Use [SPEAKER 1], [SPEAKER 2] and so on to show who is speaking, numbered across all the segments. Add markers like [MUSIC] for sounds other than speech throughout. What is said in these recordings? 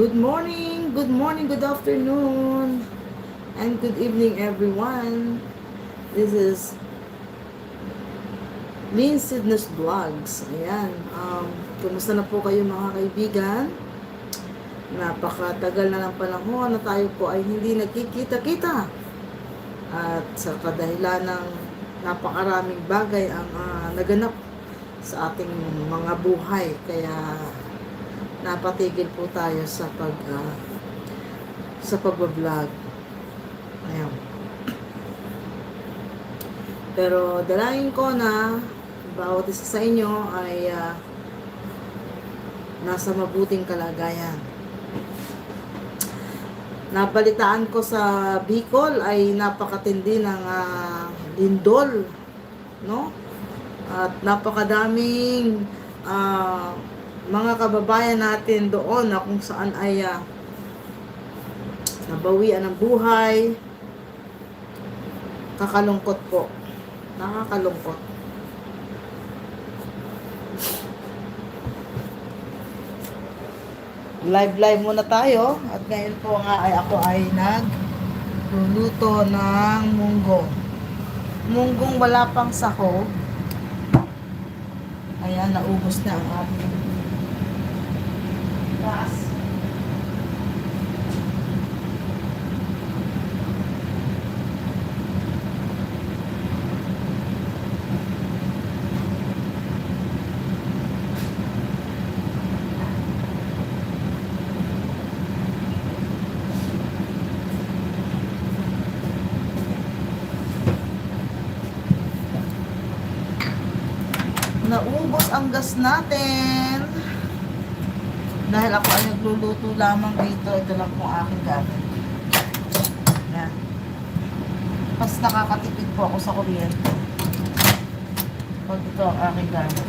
[SPEAKER 1] Good morning, good morning, good afternoon, and good evening everyone. This is Lean Sidness Vlogs. Ayan, um, kumusta na po kayo mga kaibigan? Napakatagal na ng panahon na tayo po ay hindi nagkikita-kita. At sa kadahilan ng napakaraming bagay ang ah, naganap sa ating mga buhay. Kaya napatigil po tayo sa pag ah, sa pagbablog. Ayan. Pero dalayan ko na bawat isa sa inyo ay ah, nasa mabuting kalagayan. Nabalitaan ko sa Bicol ay napakatindi ng ah, lindol, no? At napakadaming ah, mga kababayan natin doon na kung saan ay ah, nabawian ng buhay. Kakalungkot po. Nakakalungkot. Live live muna tayo at ngayon po nga ay ako ay nagluluto ng munggo. Munggong wala pang sahog. Ayan, naubos na ang ating gas. Naubos ang gas natin. Dahil ako ay nagluluto lamang dito, ito lang po aking gamit. Yan. Mas nakakatipid po ako sa kuryente. Pag ito ang aking gamit.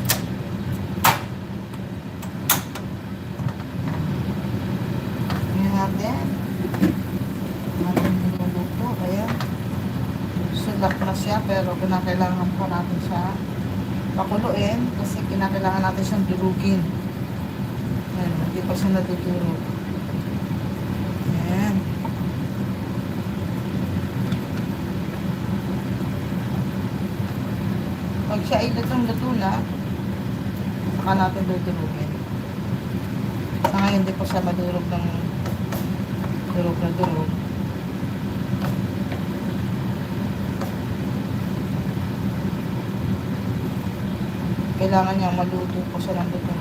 [SPEAKER 1] Yan natin. Natin niluluto. Ayan. Sulak na siya pero kinakailangan po natin siya pakuluin kasi kinakailangan natin siyang durugin. Ayan, hindi pa siya natutulog. Ayan. Pag siya ay lutong-luto na, saka natin dudurugin. Sa ngayon, hindi pa siya madurog ng durog na durog. kailangan niya maluto po siya ng lutong-luto.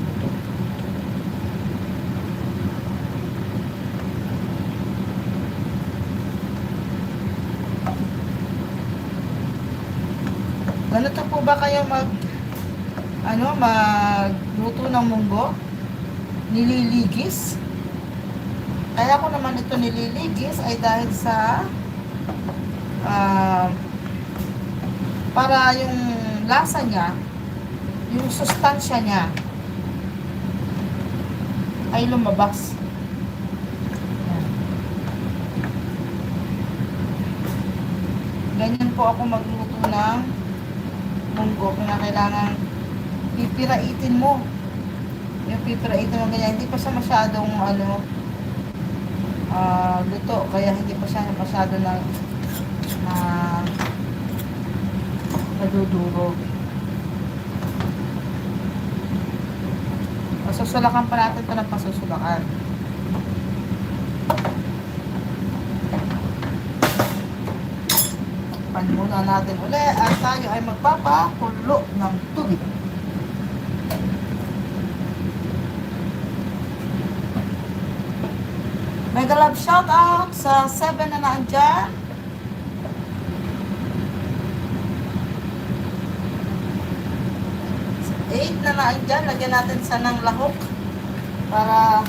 [SPEAKER 1] Ganito po ba kayo mag ano, magluto ng munggo? Nililigis? Kaya ko naman ito nililigis ay dahil sa ah, para yung lasa niya yung sustansya niya ay lumabas. Yan. Ganyan po ako magluto ng munggo. Kailangan pipiraitin mo. Yung pipiraitin mo ganyan. Hindi pa siya masyadong ano, ah, luto. Kaya hindi pa siya masyado na na nadudurog. Pasusulakan pa natin ito ng pasusulakan. Pan muna natin uli at tayo ay magpapakulo ng tubig. Mega love shout out sa 7 na naandyan. Eight na naandyan. Lagyan natin sa ng lahok para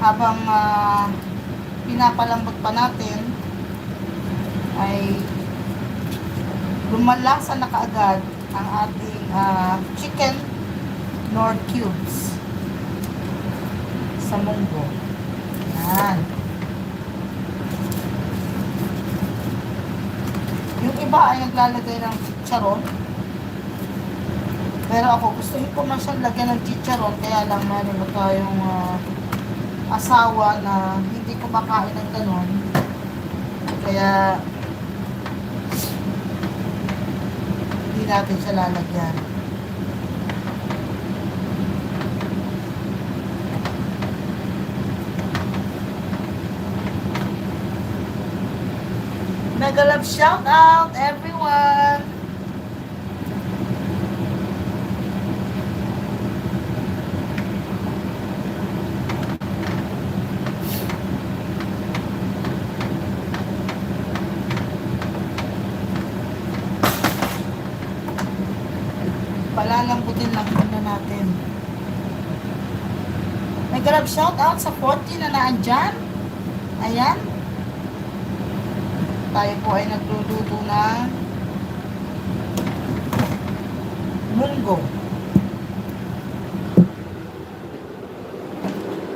[SPEAKER 1] habang ah, pinapalambot pa natin ay lumalasa na kaagad ang ating ah, chicken nor cubes sa munggo. Yan. Yung iba ay naglalagay ng charon. Pero ako, gusto ko man siyang lagyan ng chicharon, kaya lang meron na tayong uh, asawa na hindi kumakain ng ganon. Kaya natin siya lalagyan. Mega love shout out everyone! Palalambutin lang muna natin. May grab shout out sa 40 na naandyan. Ayan. Tayo po ay nagluluto ng munggo.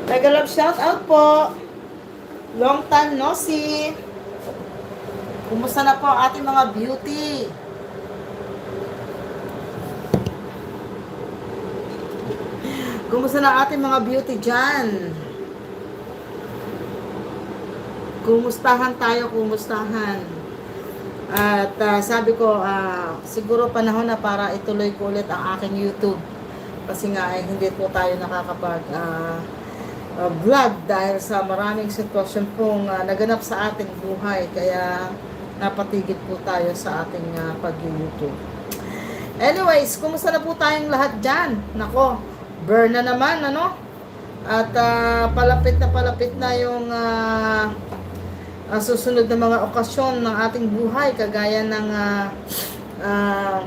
[SPEAKER 1] Mega love shout out po. Long time no see. Kumusta na po ating mga beauty? Kumusta na ating mga beauty dyan? Kumustahan tayo, kumustahan. At ah, sabi ko, ah, siguro panahon na para ituloy ko ulit ang aking YouTube. Kasi nga ay hindi po tayo nakakapag ah, ah, vlog dahil sa maraming sitwasyon pong ah, naganap sa ating buhay. Kaya napatigil po tayo sa ating ah, pag-YouTube. Anyways, kumusta na po tayong lahat dyan? Nako, burn na naman, ano? At ah, palapit na palapit na yung ah, ah, susunod na mga okasyon ng ating buhay, kagaya ng ah, ah,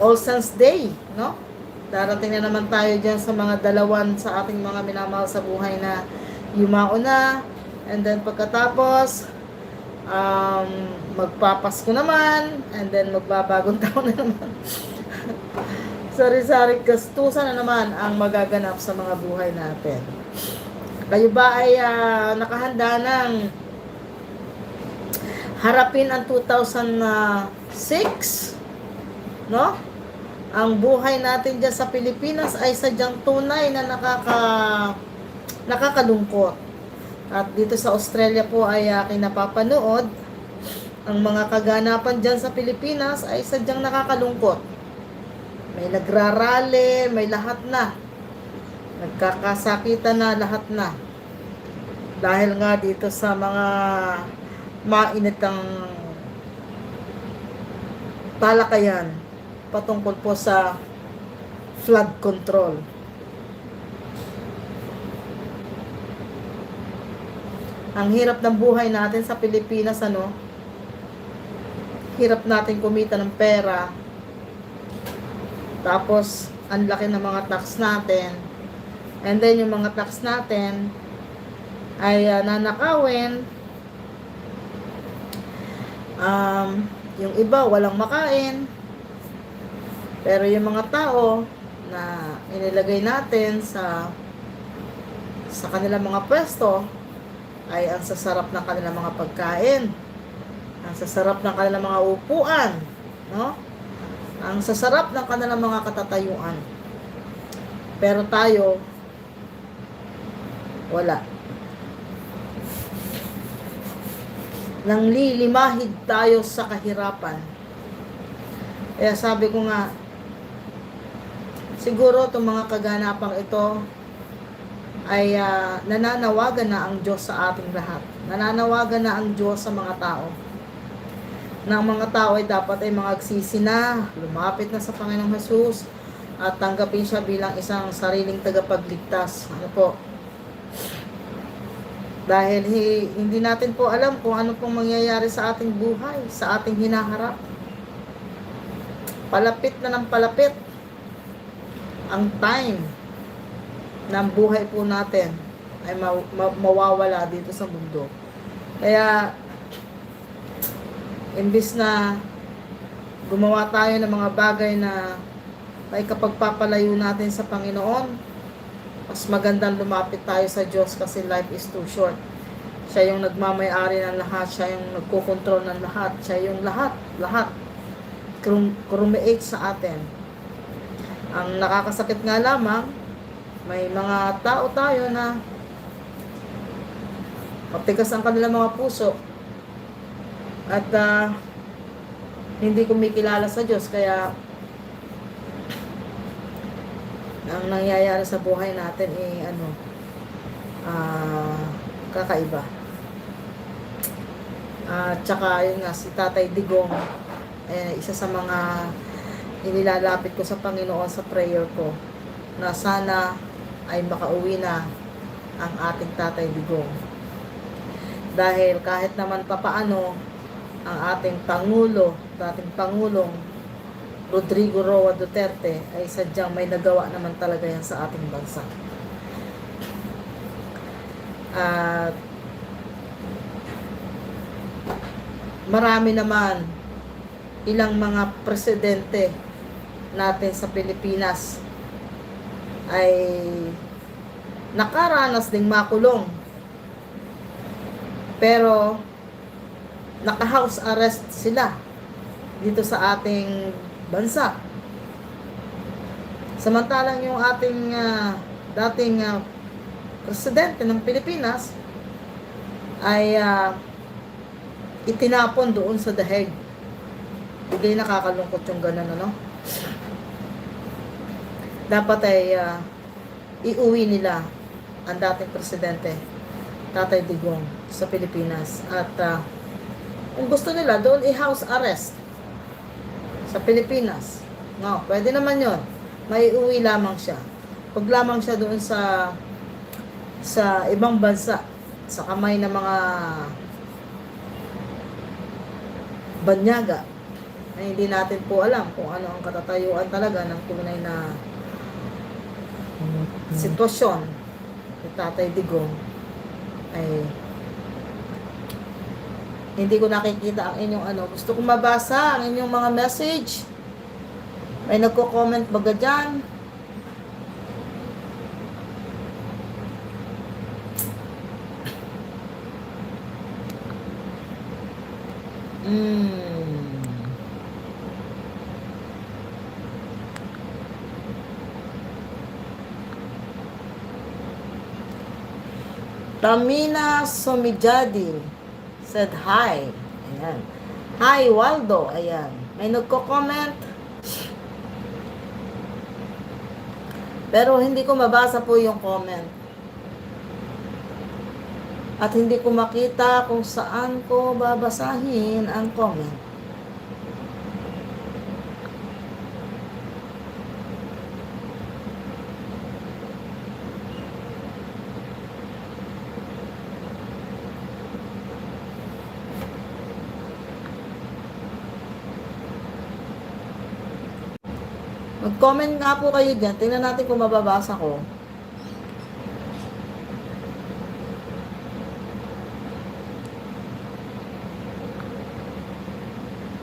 [SPEAKER 1] All Saints Day, no? Darating na naman tayo dyan sa mga dalawan sa ating mga minamahal sa buhay na yumao na. And then pagkatapos, um, magpapasko naman. And then magbabagong [LAUGHS] taon na naman. Sari-sari gastusan na naman ang magaganap sa mga buhay natin. Kayo ba ay ah, nakahanda ng harapin ang 2006? No? Ang buhay natin dyan sa Pilipinas ay sadyang tunay na nakaka nakakalungkot. At dito sa Australia po ay aking napapanood ang mga kaganapan dyan sa Pilipinas ay sadyang nakakalungkot. May nagrarally, may lahat na. Nagkakasakitan na lahat na. Dahil nga dito sa mga mainitang talakayan patungkol po sa flood control. Ang hirap ng buhay natin sa Pilipinas, ano? Hirap natin kumita ng pera. Tapos, ang laki ng mga tax natin. And then, yung mga tax natin ay uh, nanakawin. Um, yung iba, walang makain. Pero yung mga tao na inilagay natin sa sa kanilang mga pwesto ay ang sasarap ng kanilang mga pagkain. Ang sasarap ng kanilang mga upuan, no? Ang sasarap ng kanilang mga katatayuan. Pero tayo wala. Nang lilimahid tayo sa kahirapan. Kaya sabi ko nga, siguro itong mga kaganapang ito ay ah, nananawagan na ang Diyos sa ating lahat. Nananawagan na ang Diyos sa mga tao. Na ang mga tao ay dapat ay magagsisi na, lumapit na sa Panginoong Jesus at tanggapin siya bilang isang sariling tagapagligtas. Ano po? Dahil hi- hindi natin po alam kung ano pong mangyayari sa ating buhay, sa ating hinaharap. Palapit na ng palapit ang time ng buhay po natin ay ma- ma- mawawala dito sa mundo. Kaya, imbis na gumawa tayo ng mga bagay na ay kapag papalayo natin sa Panginoon, mas magandang lumapit tayo sa Diyos kasi life is too short. Siya yung nagmamayari ng lahat, siya yung nagkokontrol ng lahat, siya yung lahat, lahat. Crum- Crumiate sa atin. Ang nakakasakit nga lamang, may mga tao tayo na Matigas ang kanilang mga puso. At ah, hindi kumikilala sa Diyos. Kaya ang nangyayari sa buhay natin eh ano ah kakaiba. At tsaka yun nga si Tatay Digong eh, isa sa mga inilalapit ko sa Panginoon sa prayer ko na sana ay makauwi na ang ating Tatay Digong. Dahil kahit naman papaano ang ating Pangulo, ating Pangulong Rodrigo Roa Duterte ay sadyang may nagawa naman talaga yan sa ating bansa. At marami naman ilang mga presidente natin sa Pilipinas ay nakaranas ding makulong. Pero naka-house arrest sila dito sa ating bansa. Samantalang yung ating ah, dating ah, presidente ng Pilipinas ay ah, itinapon doon sa dahig. Hindi nakakalungkot yung ganun, ano? Dapat ay ah, iuwi nila ang dating presidente, Tatay Digong, sa Pilipinas. At ah, kung gusto nila, doon i-house arrest sa Pilipinas. No, pwede naman yon. May uwi lamang siya. Pag lamang siya doon sa sa ibang bansa, sa kamay ng mga banyaga, na hindi natin po alam kung ano ang katatayuan talaga ng tunay na sitwasyon ni Tatay Digong ay hindi ko nakikita ang inyong ano. Gusto kong mabasa ang inyong mga message. May nagko-comment baga dyan. Mm. Tamina Somijadi said hi. Ayan. Hi, Waldo. Ayan. May nagko-comment. Pero hindi ko mabasa po yung comment. At hindi ko makita kung saan ko babasahin ang comment. Mag-comment nga po kayo dyan. Tingnan natin kung mababasa ko.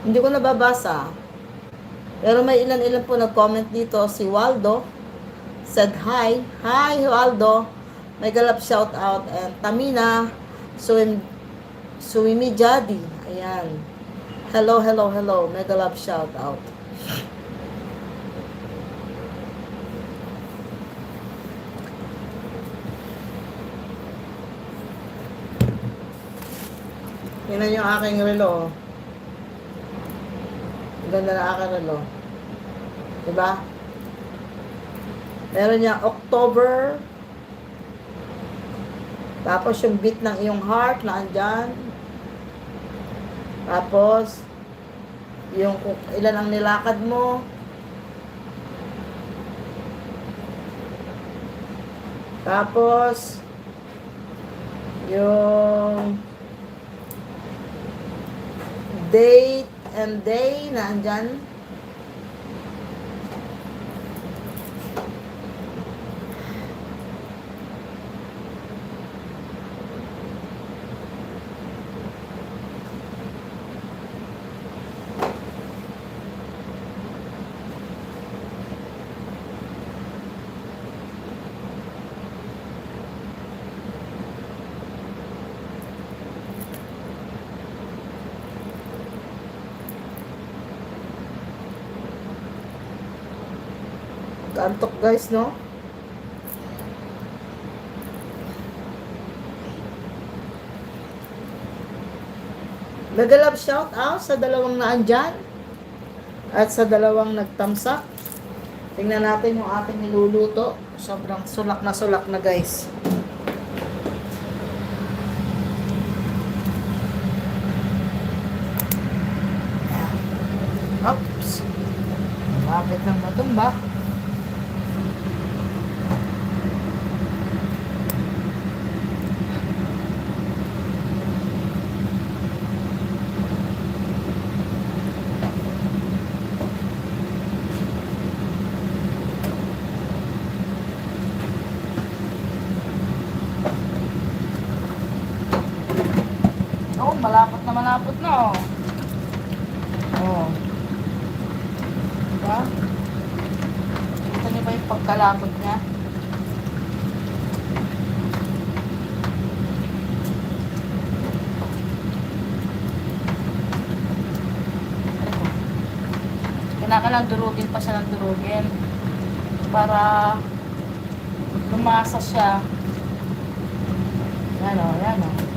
[SPEAKER 1] Hindi ko nababasa. Pero may ilan-ilan po nag-comment dito. Si Waldo said hi. Hi, Waldo. May galap shout out. And Tamina Suim, Suimi Jadi. Ayan. Hello, hello, hello. Mega love shout out. Yan yung aking relo. Ang ganda na aking relo. Diba? Meron niya October. Tapos yung beat ng iyong heart na andyan. Tapos, yung ilan ang nilakad mo. Tapos, yung date and day na andyan. Guys, no? Nagalab shout out sa dalawang naandyan at sa dalawang nagtamsak. Tingnan natin yung ating niluluto. Sobrang sulak na sulak na guys. Oops. Lapit ng matumba. Oh, malapot na oh. Oh. Diba? Kita niyo ba yung pagkalapot niya? Kinakalang durugin pa siya ng durugin para lumasa siya. Yan o, yan o.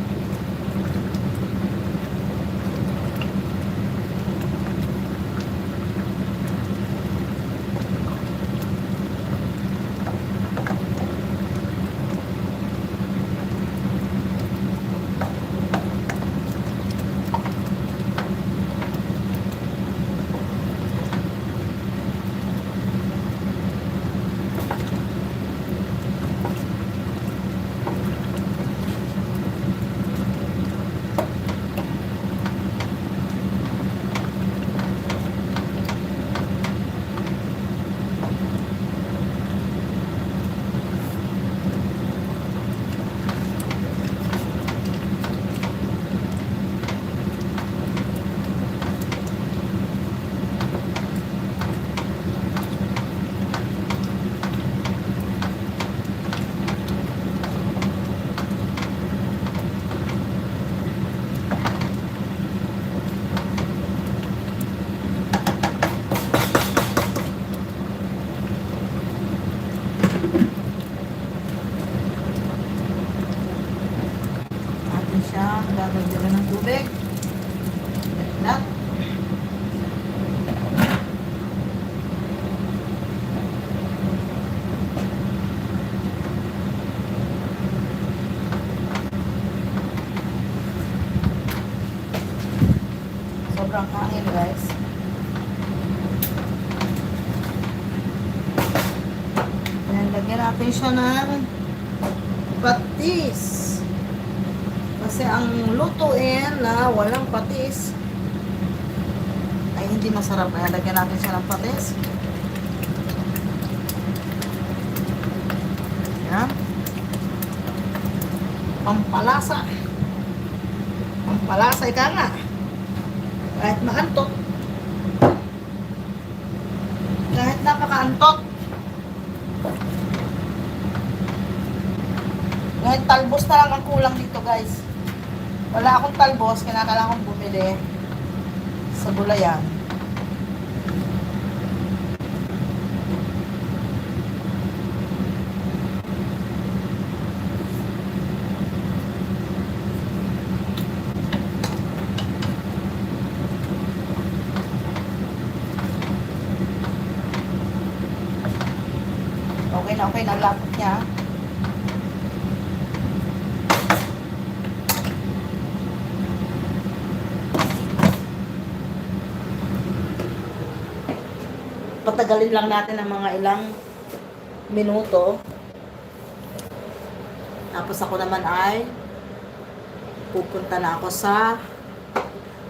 [SPEAKER 1] Hangin guys. Ayan, lagyan natin siya ng patis. Kasi ang lutuin na walang patis ay hindi masarap. Kaya lagyan natin siya ng patis. Yan. Pampalasa. Pampalasa, ika nga. Kahit maantok. Kahit napakaantok. Ngayon, talbos na lang ang kulang dito, guys. Wala akong talbos, kinakailangan kong bumili sa gulayan. Okay na, okay na, ang lapot niya. Patagalin lang natin ng mga ilang minuto. Tapos ako naman ay pupunta na ako sa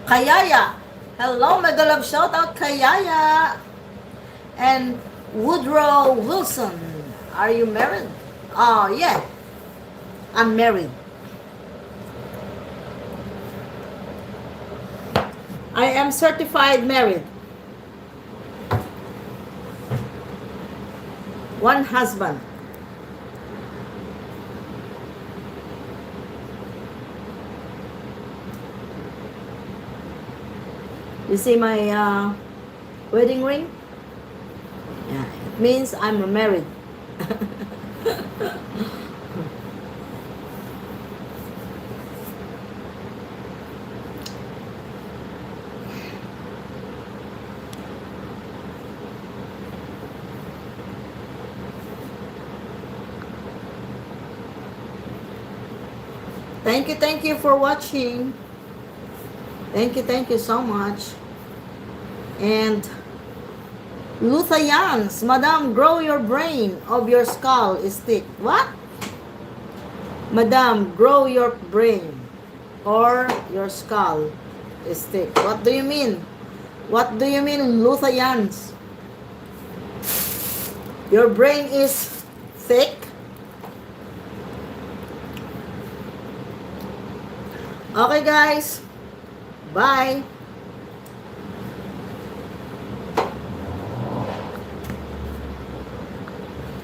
[SPEAKER 1] Kayaya. Hello, mega love shout out Kayaya. And Woodrow Wilson. Are you married? Oh, yeah. I'm married. I am certified married. One husband. You see my uh, wedding ring? Yeah, it means I'm married. [LAUGHS] Thank you, thank you for watching. Thank you, thank you so much. And Luthayans, Madam, grow your brain of your skull is thick. What? Madam, grow your brain or your skull is thick. What do you mean? What do you mean, Luthayans? Your brain is thick? Okay, guys. Bye.